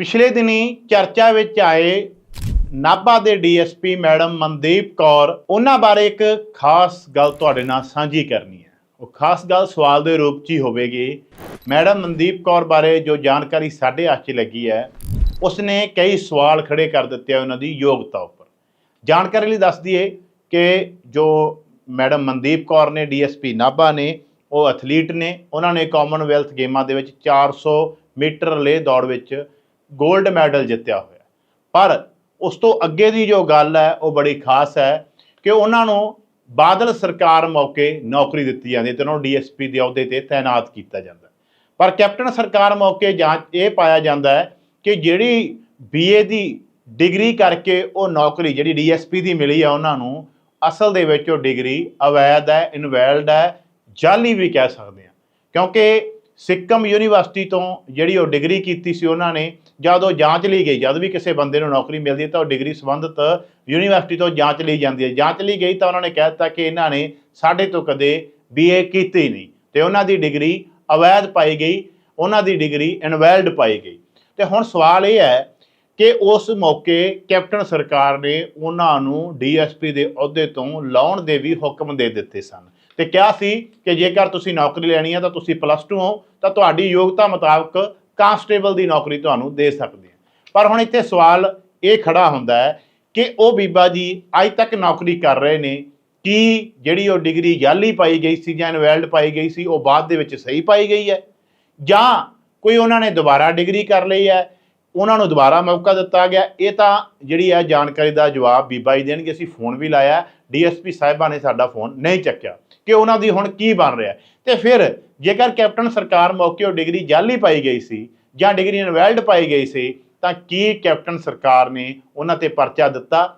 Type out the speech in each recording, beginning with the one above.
ਪਿਛਲੇ ਦਿਨੀ ਚਰਚਾ ਵਿੱਚ ਆਏ ਨਾਭਾ ਦੇ ਡੀਐਸਪੀ ਮੈਡਮ ਮਨਦੀਪ ਕੌਰ, ਉਹਨਾਂ ਬਾਰੇ ਇੱਕ ਖਾਸ ਗੱਲ ਤੁਹਾਡੇ ਨਾਲ ਸਾਂਝੀ ਕਰਨੀ ਹੈ। ਉਹ ਖਾਸ ਗੱਲ ਸਵਾਲ ਦੇ ਰੂਪ 'ਚ ਹੀ ਹੋਵੇਗੀ। ਮੈਡਮ ਮਨਦੀਪ ਕੌਰ ਬਾਰੇ ਜੋ ਜਾਣਕਾਰੀ ਸਾਡੇ ਹੱਥ 'ਚ ਲੱਗੀ ਹੈ, ਉਸਨੇ ਕਈ ਸਵਾਲ ਖੜੇ ਕਰ ਦਿੱਤੇ ਆ ਉਹਨਾਂ ਦੀ ਯੋਗਤਾ ਉੱਪਰ। ਜਾਣਕਾਰੀ ਲਈ ਦੱਸ ਦਈਏ ਕਿ ਜੋ ਮੈਡਮ ਮਨਦੀਪ ਕੌਰ ਨੇ, ਡੀਐਸਪੀ ਨਾਭਾ ਨੇ, ਉਹ ਐਥਲੀਟ ਨੇ। ਉਹਨਾਂ ਨੇ ਕਾਮਨਵੈਲਥ ਗੇਮਾਂ ਦੇ ਵਿੱਚ 400 ਮੀਟਰ ਰਿਲੇ ਦੌੜ ਵਿੱਚ 골ਡ ਮੈਡਲ ਜਿੱਤਿਆ ਹੋਇਆ। ਪਰ ਉਸ ਤੋਂ ਅੱਗੇ ਦੀ ਜੋ ਗੱਲ ਹੈ, ਉਹ ਬੜੀ ਖਾਸ ਹੈ ਕਿ ਉਹਨਾਂ ਨੂੰ ਬਾਦਲ ਸਰਕਾਰ ਮੌਕੇ ਨੌਕਰੀ ਦਿੱਤੀ ਜਾਂਦੀ ਹੈ ਤੇ ਉਹਨਾਂ ਨੂੰ ਡੀਐਸਪੀ ਦੇ ਅਹੁਦੇ ਤੇ ਤਾਇਨਾਤ ਕੀਤਾ ਜਾਂਦਾ ਪਰ ਕੈਪਟਨ ਸਰਕਾਰ ਮੌਕੇ ਜਾਂਚ ਇਹ ਪਾਇਆ ਜਾਂਦਾ ਹੈ ਕਿ ਜਿਹੜੀ ਬੀਏ ਦੀ ਡਿਗਰੀ ਕਰਕੇ ਉਹ ਨੌਕਰੀ ਜਿਹੜੀ ਡੀਐਸਪੀ ਦੀ ਮਿਲੀ ਆ ਉਹਨਾਂ ਨੂੰ ਅਸਲ ਦੇ ਵਿੱਚ ਉਹ ਡਿਗਰੀ ਅਵੈਧ ਹੈ, ਇਨਵੈਲਡ ਹੈ ਜਾਲੀ ਵੀ ਕਹਿ ਸਕਦੇ ਆ ਕਿਉਂਕਿ ਸਿੱਕਮ ਯੂਨੀਵਰਸਿਟੀ ਤੋਂ ਜਿਹੜੀ ਉਹ ਡਿਗਰੀ ਕੀਤੀ ਸੀ ਉਹਨਾਂ ਨੇ, ਜਦ ਉਹ ਜਾਂਚ ਲਈ ਗਈ, ਜਦ ਵੀ ਕਿਸੇ ਬੰਦੇ ਨੂੰ ਨੌਕਰੀ ਮਿਲਦੀ ਹੈ ਤਾਂ ਉਹ ਡਿਗਰੀ ਸੰਬੰਧਿਤ ਯੂਨੀਵਰਸਿਟੀ ਤੋਂ ਜਾਂਚ ਲਈ ਜਾਂਦੀ ਹੈ। ਜਾਂਚ ਲਈ ਗਈ ਤਾਂ ਉਹਨਾਂ ਨੇ ਕਹਿ ਦਿੱਤਾ ਕਿ ਇਹਨਾਂ ਨੇ ਸਾਡੇ ਤੋਂ ਕਦੇ ਬੀਏ ਕੀਤੀ ਨਹੀਂ ਤੇ ਉਹਨਾਂ ਦੀ ਡਿਗਰੀ ਅਵੈਧ ਪਾਈ ਗਈ, ਉਹਨਾਂ ਦੀ ਡਿਗਰੀ ਇਨਵੈਲਡ ਪਾਈ ਗਈ। ਤੇ ਹੁਣ ਸਵਾਲ ਇਹ ਹੈ ਕਿ ਉਸ ਮੌਕੇ ਕੈਪਟਨ ਸਰਕਾਰ ਨੇ ਉਹਨਾਂ ਨੂੰ ਡੀਐਸਪੀ ਦੇ ਅਹੁਦੇ ਤੋਂ ਲਾਉਣ ਦੇ ਵੀ ਹੁਕਮ ਦੇ ਦਿੱਤੇ ਸਨ। ਤੇ ਕਿਹਾ ਸੀ ਕਿ ਜੇਕਰ ਤੁਸੀਂ ਨੌਕਰੀ ਲੈਣੀ ਹੈ ਤਾਂ ਤੁਸੀਂ ਪਲੱਸ 2 ਹੋ, ਤਾਂ ਤੁਹਾਡੀ ਯੋਗਤਾ ਮੁਤਾਬਕ ਕਾਂਸਟੇਬਲ ਦੀ ਨੌਕਰੀ ਤੁਹਾਨੂੰ ਦੇ ਸਕਦੇ ਹਾਂ ਪਰ ਹੁਣ ਇੱਥੇ ਸਵਾਲ ਇਹ ਖੜਾ ਹੁੰਦਾ ਹੈ ਕਿ ਉਹ ਬੀਬਾ ਜੀ ਅੱਜ ਤੱਕ ਨੌਕਰੀ ਕਰ ਰਹੇ ਨੇ, ਕੀ ਜਿਹੜੀ ਉਹ ਡਿਗਰੀ ਜਾਲੀ ਪਾਈ ਗਈ ਸੀ ਜਾਂ ਇਨਵੈਲਡ ਪਾਈ ਗਈ ਸੀ, ਉਹ ਬਾਅਦ ਦੇ ਵਿੱਚ ਸਹੀ ਪਾਈ ਗਈ ਹੈ? ਜਾਂ ਕੋਈ ਉਹਨਾਂ ਨੇ ਦੁਬਾਰਾ ਡਿਗਰੀ ਕਰ ਲਈ ਹੈ ਉਹਨਾਂ ਨੂੰ ਦੁਬਾਰਾ ਮੌਕਾ ਦਿੱਤਾ ਗਿਆ। ਇਹ ਤਾਂ ਜਿਹੜੀ ਹੈ ਜਾਣਕਾਰੀ ਦਾ ਜਵਾਬ ਬੀਬਾ ਜੀ ਦੇਣਗੇ। ਅਸੀਂ ਫੋਨ ਵੀ ਲਾਇਆ। ਡੀਐਸਪੀ ਸਾਹਿਬਾਂ ਨੇ ਸਾਡਾ ਫੋਨ ਨਹੀਂ ਚੱਕਿਆ। ਕਿ ਉਹਨਾਂ ਦੀ ਹੁਣ ਕੀ ਬਣ ਰਿਹਾ ਤੇ ਫਿਰ ਜੇਕਰ ਕੈਪਟਨ ਸਰਕਾਰ ਮੌਕੇ ਉਹ ਡਿਗਰੀ ਜਾਲੀ ਪਾਈ ਗਈ ਸੀ ਜਾਂ ਡਿਗਰੀ ਇਨਵੈਲਡ ਪਾਈ ਗਈ ਸੀ, ਤਾਂ ਕੀ ਕੈਪਟਨ ਸਰਕਾਰ ਨੇ ਉਹਨਾਂ ਤੇ ਪਰਚਾ ਦਿੱਤਾ?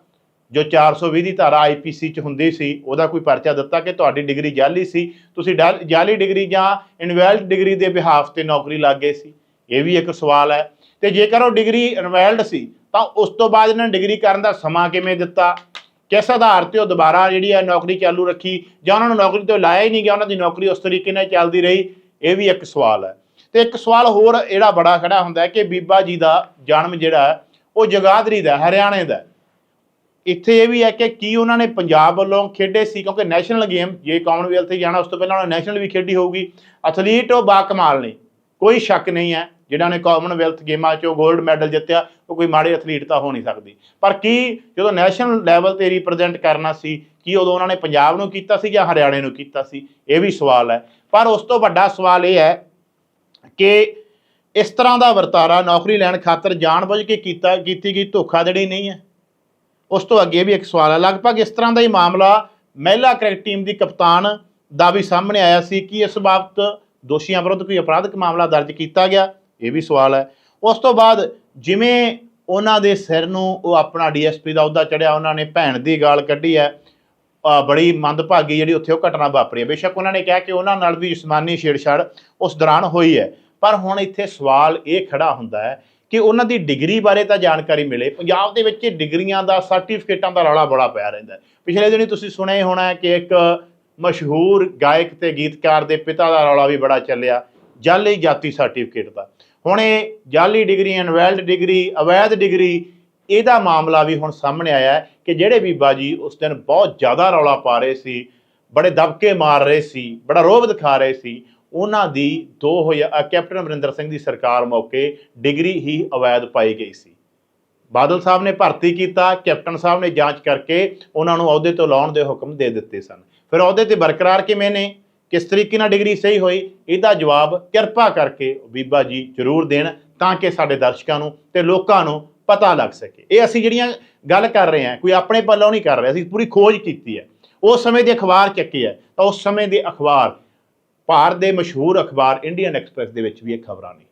ਜੋ 420 ਦੀ ਧਾਰਾ ਆਈਪੀਸੀ ਚ ਹੁੰਦੀ ਸੀ, ਉਹਦਾ ਕੋਈ ਪਰਚਾ ਦਿੱਤਾ ਕਿ ਤੁਹਾਡੀ ਡਿਗਰੀ ਜਾਲੀ ਸੀ? ਤੁਸੀਂ ਡਾਲ- ਜਾਲੀ ਡਿਗਰੀ ਜਾਂ ਇਨਵੈਲਡ ਡਿਗਰੀ ਦੇ ਬਿਹਾਫ ਤੇ ਨੌਕਰੀ ਲੱਗ ਗਏ ਸੀ? ਇਹ ਵੀ ਇੱਕ ਸਵਾਲ ਹੈ। ਤੇ ਜੇਕਰ ਉਹ ਡਿਗਰੀ ਇਨਵੈਲਡ ਸੀ, ਤਾਂ ਉਸ ਤੋਂ ਬਾਅਦ ਇਹਨਾਂ ਨੇ ਡਿਗਰੀ ਕਰਨ ਦਾ ਸਮਾਂ ਕਿਵੇਂ ਦਿੱਤਾ? ਕਿਸ ਆਧਾਰ ਤੇ ਉਹ ਦੁਬਾਰਾ ਜਿਹੜੀ ਹੈ ਨੌਕਰੀ ਚਾਲੂ ਰੱਖੀ? ਜਾਂ ਉਹਨਾਂ ਨੂੰ ਨੌਕਰੀ ਤੋਂ ਲਾਇਆ ਹੀ ਨਹੀਂ ਗਿਆ, ਉਹਨਾਂ ਦੀ ਨੌਕਰੀ ਉਸ ਤਰੀਕੇ ਨਾਲ ਚੱਲਦੀ ਰਹੀ? ਇਹ ਵੀ ਇੱਕ ਸਵਾਲ ਹੈ। ਤੇ ਇੱਕ ਸਵਾਲ ਹੋਰ ਜਿਹੜਾ ਬੜਾ ਖੜਾ ਹੁੰਦਾ ਹੈ ਕਿ ਬੀਬਾ ਜੀ ਦਾ ਜਨਮ ਜਿਹੜਾ ਉਹ ਜਗਾਦਰੀ ਦਾ ਹਰਿਆਣੇ ਦਾ ਇੱਥੇ ਇਹ ਵੀ ਹੈ ਕਿ ਕੀ ਉਹਨਾਂ ਨੇ ਪੰਜਾਬ ਵੱਲੋਂ ਖੇਡੇ ਸੀ? ਕਿਉਂਕਿ ਨੈਸ਼ਨਲ ਗੇਮ ਜੇ ਕਾਮਨਵੈਲਥ ਤੇ ਜਾਣਾ, ਉਸ ਤੋਂ ਪਹਿਲਾਂ ਉਹਨਾਂ ਨੇ ਨੈਸ਼ਨਲ ਵੀ ਖੇਡੀ ਹੋਊਗੀ। ਐਥਲੀਟ ਉਹ ਬਾਕਮਾਲ ਨੇ, ਕੋਈ ਸ਼ੱਕ ਨਹੀਂ ਹੈ। ਜਿਨ੍ਹਾਂ ਨੇ ਕਾਮਨਵੈਲਥ ਗੇਮਾਂ 'ਚੋਂ 골ਡ ਮੈਡਲ ਜਿੱਤਿਆ, ਉਹ ਕੋਈ ਮਾੜੇ ਐਥਲੀਟ ਤਾਂ ਹੋ ਨਹੀਂ ਸਕਦੀ। ਪਰ ਕੀ ਜਦੋਂ ਨੈਸ਼ਨਲ ਲੈਵਲ ਤੇ ਰਿਪਰੈਜ਼ੈਂਟ ਕਰਨਾ ਸੀ, ਕੀ ਉਦੋਂ ਉਹਨਾਂ ਨੇ ਪੰਜਾਬ ਨੂੰ ਕੀਤਾ ਸੀ ਜਾਂ ਹਰਿਆਣੇ ਨੂੰ ਕੀਤਾ ਸੀ? ਇਹ ਵੀ ਸਵਾਲ ਹੈ। ਪਰ ਉਸ ਤੋਂ ਵੱਡਾ ਸਵਾਲ ਇਹ ਹੈ ਕਿ ਇਸ ਤਰ੍ਹਾਂ ਦਾ ਵਰਤਾਰਾ ਨੌਕਰੀ ਲੈਣ ਖਾਤਰ ਜਾਣਬੁੱਝ ਕੇ ਕੀਤਾ, ਕੀਤੀ ਗਈ ਧੋਖਾਧੜੀ ਨਹੀਂ ਹੈ। ਉਸ ਤੋਂ ਅੱਗੇ ਵੀ ਇੱਕ ਸਵਾਲ ਹੈ। ਲਗਭਗ ਇਸ ਤਰ੍ਹਾਂ ਦਾ ਹੀ ਮਾਮਲਾ ਮਹਿਲਾ ਕ੍ਰਿਕਟ ਟੀਮ ਦੀ ਕਪਤਾਨ ਦਾ ਵੀ ਸਾਹਮਣੇ ਆਇਆ ਸੀ ਕਿ ਇਸ ਬਾਬਤ ਦੋਸ਼ੀਆਂ ਵਿਰੁੱਧ ਕੋਈ ਅਪਰਾਧਿਕ ਮਾਮਲਾ ਦਰਜ ਕੀਤਾ ਗਿਆ। ਇਹ ਵੀ ਸਵਾਲ ਹੈ। ਉਸ ਤੋਂ ਬਾਅਦ ਜਿਵੇਂ ਉਹਨਾਂ ਦੇ ਸਿਰ ਨੂੰ ਉਹ ਆਪਣਾ ਡੀਐਸਪੀ ਦਾ ਅਹੁਦਾ ਚੜਿਆ, ਉਹਨਾਂ ਨੇ ਭੈਣ ਦੀ ਗਾਲ ਕੱਢੀ ਹੈ। ਬੜੀ ਮੰਦਭਾਗੀ ਜਿਹੜੀ ਉੱਥੇ ਉਹ ਘਟਨਾ ਵਾਪਰੀ ਹੈ। ਬੇਸ਼ੱਕ ਉਹਨਾਂ ਨੇ ਕਿਹਾ ਕਿ ਉਹਨਾਂ ਨਾਲ ਵੀ ਜਿਸਮਾਨੀ ਛੇੜਛਾੜ ਉਸ ਦੌਰਾਨ ਹੋਈ ਹੈ। ਪਰ ਹੁਣ ਇੱਥੇ ਸਵਾਲ ਇਹ ਖੜਾ ਹੁੰਦਾ ਹੈ ਕਿ ਉਹਨਾਂ ਦੀ ਡਿਗਰੀ ਬਾਰੇ ਤਾਂ ਜਾਣਕਾਰੀ ਮਿਲੇ। ਪੰਜਾਬ ਦੇ ਵਿੱਚ ਡਿਗਰੀਆਂ ਦਾ ਸਰਟੀਫਿਕੇਟਾਂ ਦਾ ਰੌਲਾ ਬੜਾ ਪਿਆ ਰਹਿੰਦਾ ਪਿਛਲੇ ਦਿਨੀ ਤੁਸੀਂ ਸੁਣਿਆ ਹੋਣਾ ਕਿ ਇੱਕ ਮਸ਼ਹੂਰ ਗਾਇਕ ਤੇ ਗੀਤਕਾਰ ਦੇ ਪਿਤਾ ਦਾ ਰੌਲਾ ਵੀ ਬੜਾ ਚੱਲਿਆ। ਜਾਲੀ ਜਾਤੀ ਸਰਟੀਫਿਕੇਟ ਦਾ। ਹੁਣ ਇਹ ਜਾਲੀ ਡਿਗਰੀ, ਇਨਵੈਲਡ ਡਿਗਰੀ, ਅਵੈਧ ਡਿਗਰੀ, ਇਹਦਾ ਮਾਮਲਾ ਵੀ ਹੁਣ ਸਾਹਮਣੇ ਆਇਆ ਹੈ ਕਿ ਜਿਹੜੇ ਬੀਬਾ ਜੀ ਉਸ ਦਿਨ ਬਹੁਤ ਜ਼ਿਆਦਾ ਰੌਲਾ ਪਾ ਰਹੇ ਸੀ, ਬੜੇ ਦਬਕੇ ਮਾਰ ਰਹੇ ਸੀ, ਬੜਾ ਰੋਬ ਦਿਖਾ ਰਹੇ ਸੀ, ਉਹਨਾਂ ਦੀ 2000 ਕੈਪਟਨ ਅਮਰਿੰਦਰ ਸਿੰਘ ਦੀ ਸਰਕਾਰ ਮੌਕੇ ਡਿਗਰੀ ਹੀ ਅਵੈਧ ਪਾਈ ਗਈ ਸੀ। ਬਾਦਲ ਸਾਹਿਬ ਨੇ ਭਰਤੀ ਕੀਤਾ, ਕੈਪਟਨ ਸਾਹਿਬ ਨੇ ਜਾਂਚ ਕਰਕੇ ਉਹਨਾਂ ਨੂੰ ਅਹੁਦੇ ਤੋਂ ਲਾਉਣ ਦੇ ਹੁਕਮ ਦੇ ਦਿੱਤੇ ਸਨ। ਫਿਰ ਅਹੁਦੇ ਤੇ ਬਰਕਰਾਰ ਕਿਵੇਂ ਨੇ? ਕਿਸ ਤਰੀਕੇ ਨਾਲ ਡਿਗਰੀ ਸਹੀ ਹੋਈ, ਇਹਦਾ ਜਵਾਬ ਕਿਰਪਾ ਕਰਕੇ ਬੀਬਾ ਜੀ ਜ਼ਰੂਰ ਦੇਣ ਤਾਂ ਕਿ ਸਾਡੇ ਦਰਸ਼ਕਾਂ ਨੂੰ ਤੇ ਲੋਕਾਂ ਨੂੰ ਪਤਾ ਲੱਗ ਸਕੇ। ਇਹ ਅਸੀਂ ਜਿਹੜੀਆਂ ਗੱਲ ਕਰ ਰਹੇ ਹਾਂ, ਕੋਈ ਆਪਣੇ ਪੱਲੋਂ ਨਹੀਂ ਕਰ ਰਹੇ, ਅਸੀਂ ਪੂਰੀ ਖੋਜ ਕੀਤੀ ਹੈ। ਉਸ ਸਮੇਂ ਦੇ ਅਖਬਾਰ ਚੱਕੇ ਹੈ, ਤਾਂ ਉਸ ਸਮੇਂ ਦੇ ਅਖਬਾਰ, ਭਾਰਤ ਦੇ ਮਸ਼ਹੂਰ ਅਖਬਾਰ ਇੰਡੀਅਨ ਐਕਸਪ੍ਰੈਸ ਦੇ ਵਿੱਚ ਵੀ ਇਹ ਖਬਰਾਂ ਨੇ।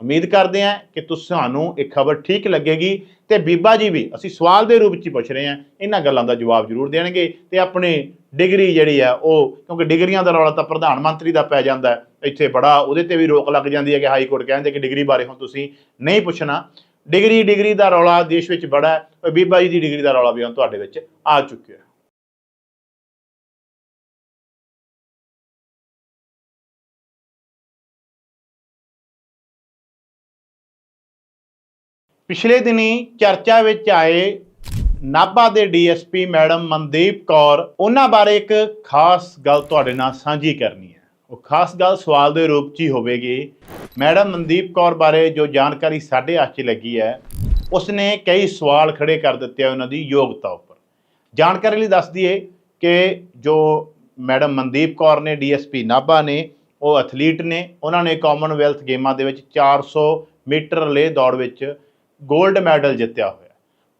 ਉਮੀਦ ਕਰਦੇ ਹਾਂ ਕਿ ਤੁਹਾਨੂੰ ਇਹ ਖਬਰ ਠੀਕ ਲੱਗੇਗੀ ਤੇ ਬੀਬਾ ਜੀ ਵੀ, ਅਸੀਂ ਸਵਾਲ ਦੇ ਰੂਪ ਵਿੱਚ ਪੁੱਛ ਰਹੇ ਹਾਂ, ਇਹਨਾਂ ਗੱਲਾਂ ਦਾ ਜਵਾਬ ਜ਼ਰੂਰ ਦੇਣਗੇ ਤੇ ਆਪਣੇ ਡਿਗਰੀ ਜਿਹੜੀ ਹੈ ਉਹ, ਕਿਉਂਕਿ ਡਿਗਰੀਆਂ ਦਾ ਰੌਲਾ ਤਾਂ ਪ੍ਰਧਾਨ ਮੰਤਰੀ ਦਾ ਪੈ ਜਾਂਦਾ ਇੱਥੇ ਬੜਾ ਉਹਦੇ ਤੇ ਵੀ ਰੋਕ ਲੱਗ ਜਾਂਦੀ ਹੈ ਕਿ ਹਾਈ ਕੋਰਟ ਕਹਿੰਦੇ ਕਿ ਡਿਗਰੀ ਬਾਰੇ ਹੁਣ ਤੁਸੀਂ ਨਹੀਂ ਪੁੱਛਣਾ। ਡਿਗਰੀ ਡਿਗਰੀ ਦਾ ਰੌਲਾ ਦੇਸ਼ ਵਿੱਚ ਬੜਾ ਹੈ ਬੀਬਾ ਜੀ ਦੀ ਡਿਗਰੀ ਦਾ ਰੌਲਾ ਵੀ ਹੁਣ ਤੁਹਾਡੇ ਵਿੱਚ ਆ ਚੁੱਕਿਆ ਹੈ। ਪਿਛਲੇ ਦਿਨੀ ਚਰਚਾ ਵਿੱਚ ਆਏ ਨਾਭਾ ਦੇ ਡੀਐਸਪੀ ਮੈਡਮ ਮਨਦੀਪ ਕੌਰ, ਉਹਨਾਂ ਬਾਰੇ ਇੱਕ ਖਾਸ ਗੱਲ ਤੁਹਾਡੇ ਨਾਲ ਸਾਂਝੀ ਕਰਨੀ ਹੈ। ਉਹ ਖਾਸ ਗੱਲ ਸਵਾਲ ਦੇ ਰੂਪ 'ਚ ਹੀ ਹੋਵੇਗੀ। ਮੈਡਮ ਮਨਦੀਪ ਕੌਰ ਬਾਰੇ ਜੋ ਜਾਣਕਾਰੀ ਸਾਡੇ ਹੱਥ 'ਚ ਲੱਗੀ ਹੈ, ਉਸਨੇ ਕਈ ਸਵਾਲ ਖੜੇ ਕਰ ਦਿੱਤੇ ਆ ਉਹਨਾਂ ਦੀ ਯੋਗਤਾ ਉੱਪਰ। ਜਾਣਕਾਰੀ ਲਈ ਦੱਸ ਦਈਏ ਕਿ ਜੋ ਮੈਡਮ ਮਨਦੀਪ ਕੌਰ ਨੇ, ਡੀਐਸਪੀ ਨਾਭਾ ਨੇ, ਉਹ ਐਥਲੀਟ ਨੇ। ਉਹਨਾਂ ਨੇ ਕਾਮਨਵੈਲਥ ਗੇਮਾਂ ਦੇ ਵਿੱਚ 400 ਮੀਟਰ ਰਿਲੇ ਦੌੜ ਵਿੱਚ 골ਡ ਮੈਡਲ ਜਿੱਤਿਆ ਹੋਇਆ।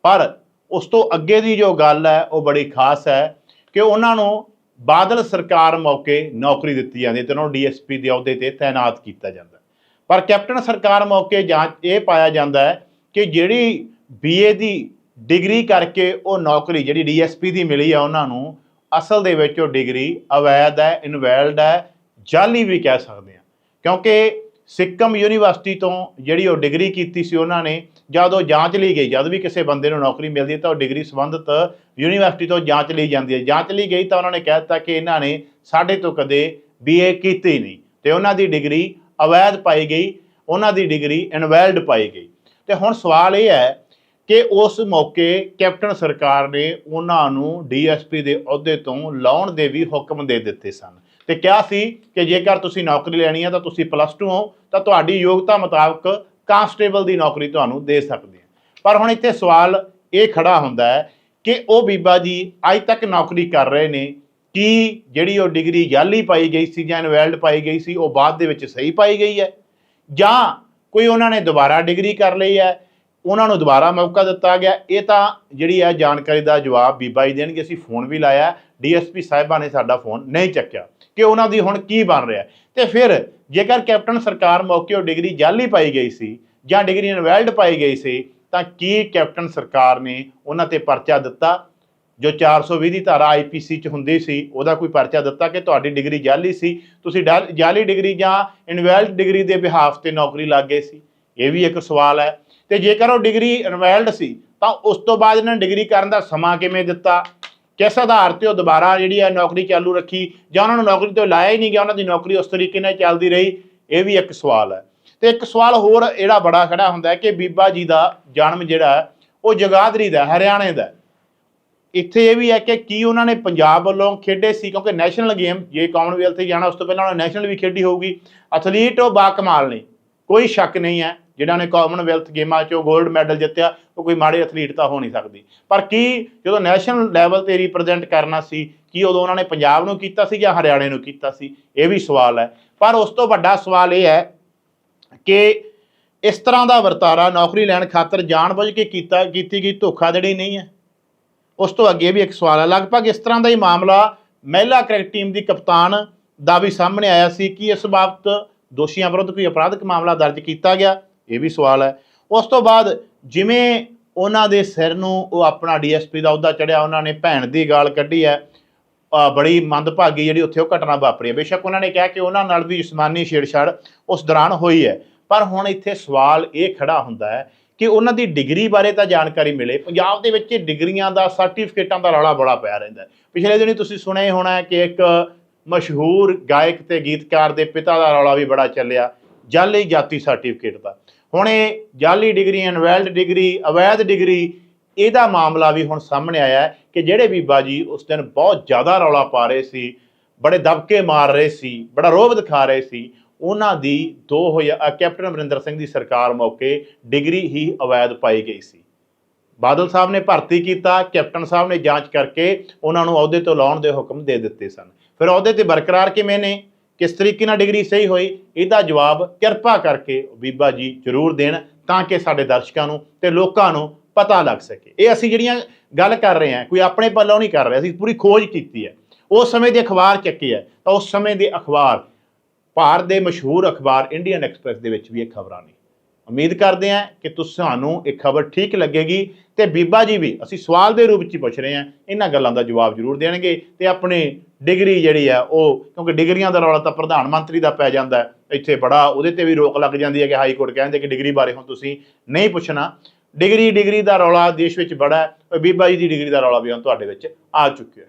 ਪਰ ਉਸ ਤੋਂ ਅੱਗੇ ਦੀ ਜੋ ਗੱਲ ਹੈ, ਉਹ ਬੜੀ ਖਾਸ ਹੈ ਕਿ ਉਹਨਾਂ ਨੂੰ ਬਾਦਲ ਸਰਕਾਰ ਮੌਕੇ ਨੌਕਰੀ ਦਿੱਤੀ ਜਾਂਦੀ ਹੈ ਤੇ ਉਹਨਾਂ ਨੂੰ ਡੀਐਸਪੀ ਦੇ ਅਹੁਦੇ ਤੇ ਤਾਇਨਾਤ ਕੀਤਾ ਜਾਂਦਾ ਪਰ ਕੈਪਟਨ ਸਰਕਾਰ ਮੌਕੇ ਜਾਂਚ ਇਹ ਪਾਇਆ ਜਾਂਦਾ ਹੈ ਕਿ ਜਿਹੜੀ ਬੀਏ ਦੀ ਡਿਗਰੀ ਕਰਕੇ ਉਹ ਨੌਕਰੀ ਜਿਹੜੀ ਡੀਐਸਪੀ ਦੀ ਮਿਲੀ ਆ ਉਹਨਾਂ ਨੂੰ, ਅਸਲ ਦੇ ਵਿੱਚ ਉਹ ਡਿਗਰੀ ਅਵੈਧ ਹੈ, ਇਨਵੈਲਡ ਹੈ ਜਾਲੀ ਵੀ ਕਹਿ ਸਕਦੇ ਆ ਕਿਉਂਕਿ ਸਿੱਕਮ ਯੂਨੀਵਰਸਿਟੀ ਤੋਂ ਜਿਹੜੀ ਉਹ ਡਿਗਰੀ ਕੀਤੀ ਸੀ ਉਹਨਾਂ ਨੇ, ਜਦ ਉਹ ਜਾਂਚ ਲਈ ਗਈ, ਜਦ ਵੀ ਕਿਸੇ ਬੰਦੇ ਨੂੰ ਨੌਕਰੀ ਮਿਲਦੀ ਹੈ ਤਾਂ ਉਹ ਡਿਗਰੀ ਸੰਬੰਧਿਤ ਯੂਨੀਵਰਸਿਟੀ ਤੋਂ ਜਾਂਚ ਲਈ ਜਾਂਦੀ ਹੈ। ਜਾਂਚ ਲਈ ਗਈ ਤਾਂ ਉਹਨਾਂ ਨੇ ਕਹਿ ਦਿੱਤਾ ਕਿ ਇਹਨਾਂ ਨੇ ਸਾਡੇ ਤੋਂ ਕਦੇ ਬੀਏ ਕੀਤੀ ਨਹੀਂ ਤੇ ਉਹਨਾਂ ਦੀ ਡਿਗਰੀ ਅਵੈਧ ਪਾਈ ਗਈ, ਉਹਨਾਂ ਦੀ ਡਿਗਰੀ ਇਨਵੈਲਡ ਪਾਈ ਗਈ। ਤੇ ਹੁਣ ਸਵਾਲ ਇਹ ਹੈ ਕਿ ਉਸ ਮੌਕੇ ਕੈਪਟਨ ਸਰਕਾਰ ਨੇ ਉਹਨਾਂ ਨੂੰ ਡੀਐਸਪੀ ਦੇ ਅਹੁਦੇ ਤੋਂ ਲਾਉਣ ਦੇ ਵੀ ਹੁਕਮ ਦੇ ਦਿੱਤੇ ਸਨ। ਤੇ ਕਿਹਾ ਸੀ ਕਿ ਜੇਕਰ ਤੁਸੀਂ ਨੌਕਰੀ ਲੈਣੀ ਹੈ ਤਾਂ ਤੁਸੀਂ ਪਲੱਸ 2 ਹੋ ਤਾਂ ਤੁਹਾਡੀ ਯੋਗਤਾ ਮੁਤਾਬਕ ਕਾਂਸਟੇਬਲ ਦੀ ਨੌਕਰੀ ਤੁਹਾਨੂੰ ਦੇ ਸਕਦੇ ਹਾਂ ਪਰ ਹੁਣ ਇੱਥੇ ਸਵਾਲ ਇਹ ਖੜਾ ਹੁੰਦਾ ਹੈ ਕਿ ਉਹ ਬੀਬਾ ਜੀ ਅੱਜ ਤੱਕ ਨੌਕਰੀ ਕਰ ਰਹੇ ਨੇ, ਕੀ ਜਿਹੜੀ ਉਹ ਡਿਗਰੀ ਜਾਲੀ ਪਾਈ ਗਈ ਸੀ ਜਾਂ ਇਨਵੈਲਡ ਪਾਈ ਗਈ ਸੀ, ਉਹ ਬਾਅਦ ਦੇ ਵਿੱਚ ਸਹੀ ਪਾਈ ਗਈ ਹੈ? ਜਾਂ ਕੋਈ ਉਹਨਾਂ ਨੇ ਦੁਬਾਰਾ ਡਿਗਰੀ ਕਰ ਲਈ ਹੈ, ਉਹਨਾਂ ਨੂੰ ਦੁਬਾਰਾ ਮੌਕਾ ਦਿੱਤਾ ਗਿਆ? ਇਹ ਤਾਂ ਜਿਹੜੀ ਹੈ ਜਾਣਕਾਰੀ ਦਾ ਜਵਾਬ ਬੀਬਾ ਜੀ ਦੇਣਗੇ। ਅਸੀਂ ਫੋਨ ਵੀ ਲਾਇਆ, ਡੀਐਸਪੀ ਸਾਹਿਬਾਂ ਨੇ ਸਾਡਾ ਫੋਨ ਨਹੀਂ ਚੱਕਿਆ। ਕਿ ਉਹਨਾਂ ਦੀ ਹੁਣ ਕੀ ਬਣ ਰਿਹਾ ਤੇ ਫਿਰ ਜੇਕਰ ਕੈਪਟਨ ਸਰਕਾਰ ਮੌਕੇ ਉਹ ਡਿਗਰੀ ਜਾਲੀ ਪਾਈ ਗਈ ਸੀ ਜਾਂ ਡਿਗਰੀ ਇਨਵੈਲਡ ਪਾਈ ਗਈ ਸੀ, ਤਾਂ ਕੀ ਕੈਪਟਨ ਸਰਕਾਰ ਨੇ ਉਹਨਾਂ ਤੇ ਪਰਚਾ ਦਿੱਤਾ? ਜੋ 420 ਦੀ ਧਾਰਾ ਆਈਪੀਸੀ ਚ ਹੁੰਦੀ ਸੀ, ਉਹਦਾ ਕੋਈ ਪਰਚਾ ਦਿੱਤਾ ਕਿ ਤੁਹਾਡੀ ਡਿਗਰੀ ਜਾਲੀ ਸੀ? ਤੁਸੀਂ ਡਾ- ਜਾਲੀ ਡਿਗਰੀ ਜਾਂ ਇਨਵੈਲਡ ਡਿਗਰੀ ਦੇ ਬਿਹਾਫ ਤੇ ਨੌਕਰੀ ਲੱਗ ਗਏ ਸੀ? ਇਹ ਵੀ ਇੱਕ ਸਵਾਲ ਹੈ। ਤੇ ਜੇਕਰ ਉਹ ਡਿਗਰੀ ਇਨਵੈਲਡ ਸੀ, ਤਾਂ ਉਸ ਤੋਂ ਬਾਅਦ ਇਹਨਾਂ ਨੇ ਡਿਗਰੀ ਕਰਨ ਦਾ ਸਮਾਂ ਕਿਵੇਂ ਦਿੱਤਾ? ਕਿਸ ਆਧਾਰ ਤੇ ਉਹ ਦੁਬਾਰਾ ਜਿਹੜੀ ਹੈ ਨੌਕਰੀ ਚਾਲੂ ਰੱਖੀ ਜਾਂ ਉਹਨਾਂ ਨੂੰ ਨੌਕਰੀ ਤੋਂ ਲਾਇਆ ਹੀ ਨਹੀਂ ਗਿਆ, ਉਹਨਾਂ ਦੀ ਨੌਕਰੀ ਉਸ ਤਰੀਕੇ ਨਾਲ ਚੱਲਦੀ ਰਹੀ, ਇਹ ਵੀ ਇੱਕ ਸਵਾਲ ਹੈ। ਤੇ ਇੱਕ ਸਵਾਲ ਹੋਰ ਜਿਹੜਾ ਬੜਾ ਖੜਾ ਹੁੰਦਾ ਕਿ ਬੀਬਾ ਜੀ ਦਾ ਜਨਮ ਜਿਹੜਾ ਉਹ ਜਗਾਦਰੀ ਦਾ ਹਰਿਆਣੇ ਦਾ ਇੱਥੇ ਇਹ ਵੀ ਹੈ ਕਿ ਕੀ ਉਹਨਾਂ ਨੇ ਪੰਜਾਬ ਵੱਲੋਂ ਖੇਡੇ ਸੀ, ਕਿਉਂਕਿ ਨੈਸ਼ਨਲ ਗੇਮ, ਜੇ ਕਾਮਨਵੈਲਥ ਤੇ ਜਾਣਾ, ਉਸ ਤੋਂ ਪਹਿਲਾਂ ਉਹਨਾਂ ਨੇ ਨੈਸ਼ਨਲ ਵੀ ਖੇਡੀ ਹੋਊਗੀ। ਐਥਲੀਟ ਉਹ ਬਾਕਮਾਲ ਨੇ, ਕੋਈ ਸ਼ੱਕ ਨਹੀਂ ਹੈ। ਜਿਨ੍ਹਾਂ ਨੇ ਕਾਮਨਵੈਲਥ ਗੇਮਾਂ 'ਚੋਂ 골ਡ ਮੈਡਲ ਜਿੱਤਿਆ, ਉਹ ਕੋਈ ਮਾੜੇ ਐਥਲੀਟ ਤਾਂ ਹੋ ਨਹੀਂ ਸਕਦੀ। ਪਰ ਕੀ ਜਦੋਂ ਨੈਸ਼ਨਲ ਲੈਵਲ ਤੇ ਰਿਪਰੈਜ਼ੈਂਟ ਕਰਨਾ ਸੀ, ਕੀ ਉਦੋਂ ਉਹਨਾਂ ਨੇ ਪੰਜਾਬ ਨੂੰ ਕੀਤਾ ਸੀ ਜਾਂ ਹਰਿਆਣੇ ਨੂੰ ਕੀਤਾ ਸੀ? ਇਹ ਵੀ ਸਵਾਲ ਹੈ। ਪਰ ਉਸ ਤੋਂ ਵੱਡਾ ਸਵਾਲ ਇਹ ਹੈ ਕਿ ਇਸ ਤਰ੍ਹਾਂ ਦਾ ਵਰਤਾਰਾ ਨੌਕਰੀ ਲੈਣ ਖਾਤਰ ਜਾਣਬੁੱਝ ਕੇ ਕੀਤਾ, ਕੀਤੀ ਗਈ ਧੋਖਾਧੜੀ ਨਹੀਂ ਹੈ। ਉਸ ਤੋਂ ਅੱਗੇ ਵੀ ਇੱਕ ਸਵਾਲ ਹੈ। ਲਗਭਗ ਇਸ ਤਰ੍ਹਾਂ ਦਾ ਹੀ ਮਾਮਲਾ ਮਹਿਲਾ ਕ੍ਰਿਕਟ ਟੀਮ ਦੀ ਕਪਤਾਨ ਦਾ ਵੀ ਸਾਹਮਣੇ ਆਇਆ ਸੀ ਕਿ ਇਸ ਬਾਬਤ ਦੋਸ਼ੀਆਂ ਵਿਰੁੱਧ ਕੋਈ ਅਪਰਾਧਿਕ ਮਾਮਲਾ ਦਰਜ ਕੀਤਾ ਗਿਆ। ਇਹ ਵੀ ਸਵਾਲ ਹੈ। ਉਸ ਤੋਂ ਬਾਅਦ ਜਿਵੇਂ ਉਹਨਾਂ ਦੇ ਸਿਰ ਨੂੰ ਉਹ ਆਪਣਾ ਡੀਐਸਪੀ ਦਾ ਅਹੁਦਾ ਚੜਿਆ, ਉਹਨਾਂ ਨੇ ਭੈਣ ਦੀ ਗਾਲ ਕੱਢੀ ਹੈ। ਬੜੀ ਮੰਦਭਾਗੀ ਜਿਹੜੀ ਉੱਥੇ ਉਹ ਘਟਨਾ ਵਾਪਰੀ ਹੈ। ਬੇਸ਼ੱਕ ਉਹਨਾਂ ਨੇ ਕਿਹਾ ਕਿ ਉਹਨਾਂ ਨਾਲ ਵੀ ਜਿਸਮਾਨੀ ਛੇੜਛਾੜ ਉਸ ਦੌਰਾਨ ਹੋਈ ਹੈ। ਪਰ ਹੁਣ ਇੱਥੇ ਸਵਾਲ ਇਹ ਖੜਾ ਹੁੰਦਾ ਹੈ ਕਿ ਉਹਨਾਂ ਦੀ ਡਿਗਰੀ ਬਾਰੇ ਤਾਂ ਜਾਣਕਾਰੀ ਮਿਲੇ। ਪੰਜਾਬ ਦੇ ਵਿੱਚ ਡਿਗਰੀਆਂ ਦਾ, ਸਰਟੀਫਿਕੇਟਾਂ ਦਾ ਰੌਲਾ ਬੜਾ ਪਿਆ ਰਹਿੰਦਾ ਪਿਛਲੇ ਦਿਨੀ ਤੁਸੀਂ ਸੁਣਿਆ ਹੋਣਾ ਕਿ ਇੱਕ ਮਸ਼ਹੂਰ ਗਾਇਕ ਤੇ ਗੀਤਕਾਰ ਦੇ ਪਿਤਾ ਦਾ ਰੌਲਾ ਵੀ ਬੜਾ ਚੱਲਿਆ। ਜਾਲੀ ਜਾਤੀ ਸਰਟੀਫਿਕੇਟ ਦਾ। ਹੁਣ ਇਹ ਜਾਲੀ ਡਿਗਰੀ ਇਨਵੈਲਡ ਡਿਗਰੀ ਅਵੈਧ ਡਿਗਰੀ ਇਹਦਾ ਮਾਮਲਾ ਵੀ ਹੁਣ ਸਾਹਮਣੇ ਆਇਆ ਹੈ ਕਿ ਜਿਹੜੇ ਬੀਬਾ ਜੀ ਉਸ ਦਿਨ ਬਹੁਤ ਜ਼ਿਆਦਾ ਰੌਲਾ ਪਾ ਰਹੇ ਸੀ ਬੜੇ ਦਬਕੇ ਮਾਰ ਰਹੇ ਸੀ ਬੜਾ ਰੋਬ ਦਿਖਾ ਰਹੇ ਸੀ ਉਹਨਾਂ ਦੀ 2000 ਅ, ਕੈਪਟਨ ਅਮਰਿੰਦਰ ਸਿੰਘ ਦੀ ਸਰਕਾਰ ਮੌਕੇ ਡਿਗਰੀ ਹੀ ਅਵੈਧ ਪਾਈ ਗਈ ਸੀ। ਬਾਦਲ ਸਾਹਿਬ ਨੇ ਭਰਤੀ ਕੀਤਾ ਕੈਪਟਨ ਸਾਹਿਬ ਨੇ ਜਾਂਚ ਕਰਕੇ ਉਹਨਾਂ ਨੂੰ ਅਹੁਦੇ ਤੋਂ ਲਾਉਣ ਦੇ ਹੁਕਮ ਦੇ ਦਿੱਤੇ ਸਨ। ਫਿਰ ਅਹੁਦੇ ਤੇ ਬਰਕਰਾਰ ਕਿਵੇਂ ਨੇ? ਕਿਸ ਤਰੀਕੇ ਨਾਲ ਡਿਗਰੀ ਸਹੀ ਹੋਈ, ਇਹਦਾ ਜਵਾਬ ਕਿਰਪਾ ਕਰਕੇ ਬੀਬਾ ਜੀ ਜ਼ਰੂਰ ਦੇਣ ਤਾਂ ਕਿ ਸਾਡੇ ਦਰਸ਼ਕਾਂ ਨੂੰ ਤੇ ਲੋਕਾਂ ਨੂੰ ਪਤਾ ਲੱਗ ਸਕੇ। ਇਹ ਅਸੀਂ ਜਿਹੜੀਆਂ ਗੱਲ ਕਰ ਰਹੇ ਹਾਂ, ਕੋਈ ਆਪਣੇ ਪੱਲੋਂ ਨਹੀਂ ਕਰ ਰਹੇ, ਅਸੀਂ ਪੂਰੀ ਖੋਜ ਕੀਤੀ ਹੈ। ਉਸ ਸਮੇਂ ਦੇ ਅਖਬਾਰ ਚੱਕੇ ਹੈ, ਤਾਂ ਉਸ ਸਮੇਂ ਦੇ ਅਖਬਾਰ, ਭਾਰਤ ਦੇ ਮਸ਼ਹੂਰ ਅਖਬਾਰ ਇੰਡੀਅਨ ਐਕਸਪ੍ਰੈਸ ਦੇ ਵਿੱਚ ਵੀ ਇਹ ਖਬਰਾਂ ਨੇ। ਉਮੀਦ ਕਰਦੇ ਹਾਂ ਕਿ ਤੁਹਾਨੂੰ ਇਹ ਖਬਰ ਠੀਕ ਲੱਗੇਗੀ ਤੇ ਬੀਬਾ ਜੀ ਵੀ, ਅਸੀਂ ਸਵਾਲ ਦੇ ਰੂਪ ਵਿੱਚ ਪੁੱਛ ਰਹੇ ਹਾਂ, ਇਹਨਾਂ ਗੱਲਾਂ ਦਾ ਜਵਾਬ ਜ਼ਰੂਰ ਦੇਣਗੇ ਤੇ ਆਪਣੇ ਡਿਗਰੀ ਜਿਹੜੀ ਆ ਉਹ, ਕਿਉਂਕਿ ਡਿਗਰੀਆਂ ਦਾ ਰੌਲਾ ਤਾਂ ਪ੍ਰਧਾਨ ਮੰਤਰੀ ਦਾ ਪੈ ਜਾਂਦਾ ਇੱਥੇ ਬੜਾ ਉਹਦੇ ਤੇ ਵੀ ਰੋਕ ਲੱਗ ਜਾਂਦੀ ਹੈ ਕਿ ਹਾਈ ਕੋਰਟ ਕਹਿੰਦੇ ਕਿ ਡਿਗਰੀ ਬਾਰੇ ਹੁਣ ਤੁਸੀਂ ਨਹੀਂ ਪੁੱਛਣਾ। ਡਿਗਰੀ ਡਿਗਰੀ ਦਾ ਰੌਲਾ ਦੇਸ਼ ਵਿੱਚ ਬੜਾ ਹੈ। ਬੀਬਾ ਜੀ ਦੀ ਡਿਗਰੀ ਦਾ ਰੌਲਾ ਵੀ ਹੁਣ ਤੁਹਾਡੇ ਵਿੱਚ ਆ ਚੁੱਕਿਆ